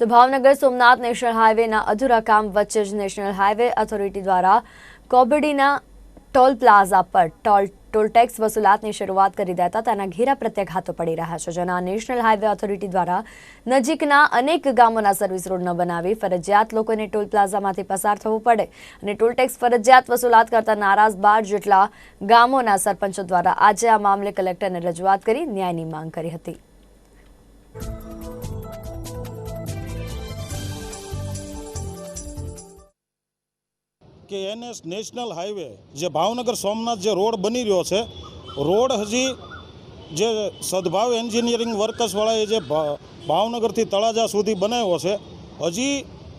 તો ભાવનગર સોમનાથ નેશનલ હાઈવેના અધૂરા કામ વચ્ચે જ નેશનલ હાઈવે ઓથોરિટી દ્વારા કોબડીના ટોલ પ્લાઝા પર ટોલ, ટોલટેક્સ વસૂલાતની શરૂઆત કરી દેતા તેના ઘેરા પ્રત્યાઘાતો પડી રહ્યા છે, જેના નેશનલ હાઈવે ઓથોરિટી દ્વારા નજીકના અનેક ગામોના સર્વિસ રોડ ન બનાવી ફરજિયાત લોકોને ટોલ પ્લાઝામાંથી પસાર થવું પડે અને ટોલટેક્સ ફરજિયાત વસૂલાત કરતા નારાજ બાર જેટલા ગામોના સરપંચો દ્વારા આજે આ મામલે કલેક્ટરને રજૂઆત કરી ન્યાયની માંગ કરી હતી. કે એનએસ નેશનલ હાઈવે જે ભાવનગર સોમનાથ જે રોડ બની રહ્યો છે, રોડ હજી જે સદભાવ એન્જિનિયરિંગ વર્કર્સવાળાએ જે ભાવનગરથી તળાજા સુધી બનાવ્યો છે, હજી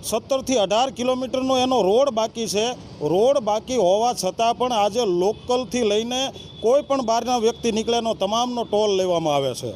સત્તરથી અઢાર કિલોમીટરનો એનો રોડ બાકી છે. રોડ બાકી હોવા છતાં પણ આજે લોકલથી લઈને કોઈ પણ બહારના વ્યક્તિ નીકળેનો તમામનો ટોલ લેવામાં આવે છે.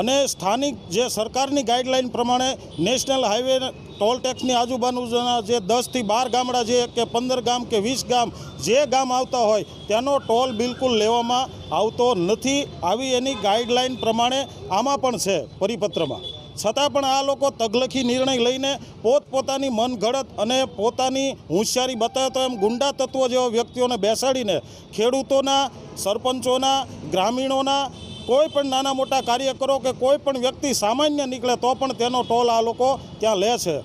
અને સ્થાનિક જે સરકારની ગાઈડલાઈન પ્રમાણે નેશનલ હાઈવે ટોલ ટેક્સની આજુબાજુના જે દસથી બાર ગામડા જે કે પંદર ગામ કે વીસ ગામ જે ગામ આવતા હોય, તેનો ટોલ બિલકુલ લેવામાં આવતો નથી. આવી એની ગાઈડલાઈન પ્રમાણે આમાં પણ છે પરિપત્રમાં. છતાં પણ આ લોકો તગલખી નિર્ણય લઈને પોતપોતાની મનગળત અને પોતાની હોશિયારી બતાવતો એમ ગુંડા તત્વો જેવા વ્યક્તિઓને બેસાડીને ખેડૂતોના, સરપંચોના, ગ્રામીણોના કોઈ પણ નાના મોટા કાર્યકરો કે કોઈ પણ વ્યક્તિ સામાન્ય નીકળે તો પણ તેનો ટોલ આ લોકો ત્યાં લે છે.